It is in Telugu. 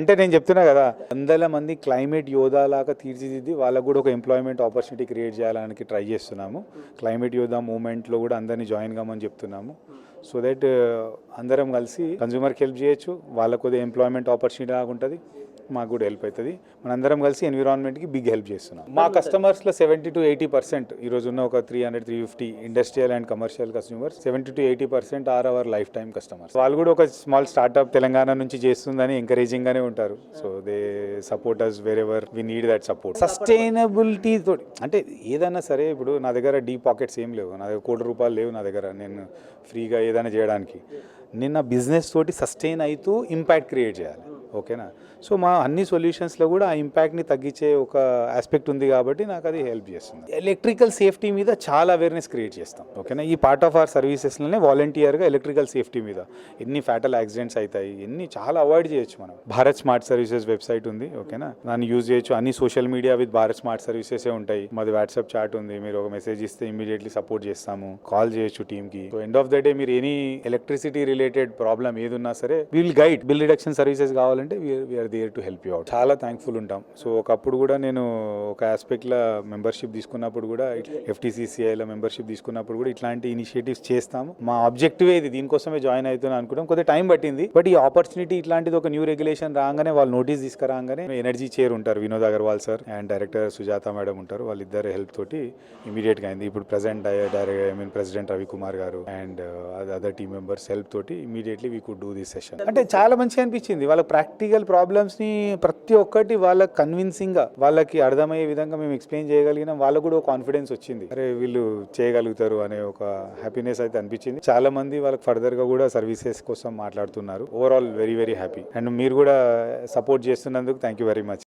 అంటే నేను చెప్తున్నా కదా వందల మంది క్లైమేట్ యోధా లాగా తీర్చిదిద్ది వాళ్ళకు కూడా ఒక ఎంప్లాయ్మెంట్ ఆపర్చునిటీ క్రియేట్ చేయాలని ట్రై చేస్తున్నాము. క్లైమేట్ యోధా మూమెంట్లో కూడా అందరినీ జాయిన్ కామని చెప్తున్నాము. సో దట్ అందరం కలిసి కన్జ్యూమర్కి హెల్ప్ చేయొచ్చు. వాళ్ళకు కొద్దిగా ఎంప్లాయ్మెంట్ ఆపర్చునిటీ లాగా ఉంటుంది. మాకు కూడా హెల్ప్ అవుతుంది. మనందరం కలిసి ఎన్విరాన్మెంట్కి బిగ్ హెల్ప్ చేస్తున్నాం. మా కస్టమర్స్లో సెవెంటీ టు ఎయిటీ పర్సెంట్ ఈరోజు ఉన్న ఒక three hundred three fifty industrial and commercial customers seventy to eighty percent are our lifetime customers వాళ్ళు కూడా ఒక స్మాల్ స్టార్ట్అప్ తెలంగాణ నుంచి చేస్తుందని ఎంకరేజింగ్ గానే ఉంటారు. So they support us wherever we need that support sustainability తోటి అంటే ఏదైనా సరే ఇప్పుడు నా దగ్గర డీ పాకెట్స్ ఏం లేవు. నా దగ్గర కోటి రూపాయలు లేవు నా దగ్గర నేను ఫ్రీగా ఏదైనా చేయడానికి. నేను నా బిజినెస్ తోటి సస్టైన్ అవుతూ ఇంపాక్ట్ క్రియేట్ చేయాలి. ఓకేనా? సో మా అన్ని సొల్యూషన్స్లో కూడా ఆ ఇంపాక్ట్ని తగ్గించే ఒక ఆస్పెక్ట్ ఉంది కాబట్టి నాకు అది హెల్ప్ చేస్తుంది. ఎలక్ట్రికల్ సేఫ్టీ మీద చాలా అవేర్నెస్ క్రియేట్ చేస్తాం. ఓకేనా? ఈ పార్ట్ ఆఫ్ అవర్ సర్వీసెస్లోనే వాలంటీర్గా ఎలక్ట్రికల్ సేఫ్టీ మీద ఎన్ని ఫ్యాటల్ యాక్సిడెంట్స్ అవుతాయి ఎన్ని చాలా అవాయిడ్ చేయొచ్చు మనం. భారత్ స్మార్ట్ సర్వీసెస్ వెబ్సైట్ ఉంది ఓకేనా? దాన్ని యూజ్ చేయొచ్చు. అన్ని social media with Bharat smart services ఉంటాయి. మాది వాట్సాప్ చాట్ ఉంది మీరు ఒక మెసేజ్ ఇస్తే ఇమీడియట్లీ సపోర్ట్ చేస్తాము. కాల్ చేయొచ్చు టీమ్కి so end of the day మీరు ఎనీ ఎలక్ట్రిసిటీ రిలేటెడ్ ప్రాబ్లం ఏదున్నా సరే will guide bill reduction services కావాలి కావాలంటే we are there to help you out చాలా థ్యాంక్ఫుల్ ఉంటాం. సో ఒకప్పుడు కూడా నేను ఒక ఆస్పెక్ట్లో మెంబర్షిప్ తీసుకున్నప్పుడు కూడా ఎఫ్టీసీసీఐలో మెంబర్షిప్ తీసుకున్నప్పుడు కూడా ఇట్లాంటి ఇనిషియేటివ్స్ చేస్తాము. మా ఆబ్జెక్టివ్ ఇది? దీనికోసమే జాయిన్ అవుతున్నా అనుకుంటాం. కొద్దిగా టైం పట్టింది. బట్ ఈ ఆపర్చునిటీ ఇట్లాంటిది ఒక న్యూ రెగ్యులేషన్ రాగానే వాళ్ళు నోటీస్ తీసుకురాగానే ఎనర్జీ చైర్ ఉంటారు Vinod Agarwal sir and director Sujata madam ఉంటారు. వాళ్ళిద్దరు హెల్ప్ తోటి ఇమీడియట్గా అయింది. ఇప్పుడు present direct I mean president Ravikumar గారు and other team members help తోటి immediately we could do this session అంటే చాలా మంచిగా అనిపించింది. వాళ్ళ ప్రాక్టికల్ ప్రాబ్లమ్స్ని ప్రతి ఒక్కటి వాళ్ళకి కన్విన్సింగ్గా వాళ్ళకి అర్థమయ్యే విధంగా మేము ఎక్స్ప్లెయిన్ చేయగలిగినాం. వాళ్ళకు కూడా కాన్ఫిడెన్స్ వచ్చింది. అరే వీళ్ళు చేయగలుగుతారు అనే ఒక హ్యాపీనెస్ అయితే అనిపించింది. చాలా మంది వాళ్ళకి ఫర్దర్గా కూడా సర్వీసెస్ కోసం మాట్లాడుతున్నారు. Overall very very happy and మీరు కూడా సపోర్ట్ చేస్తున్నందుకు థ్యాంక్ యూ వెరీ మచ్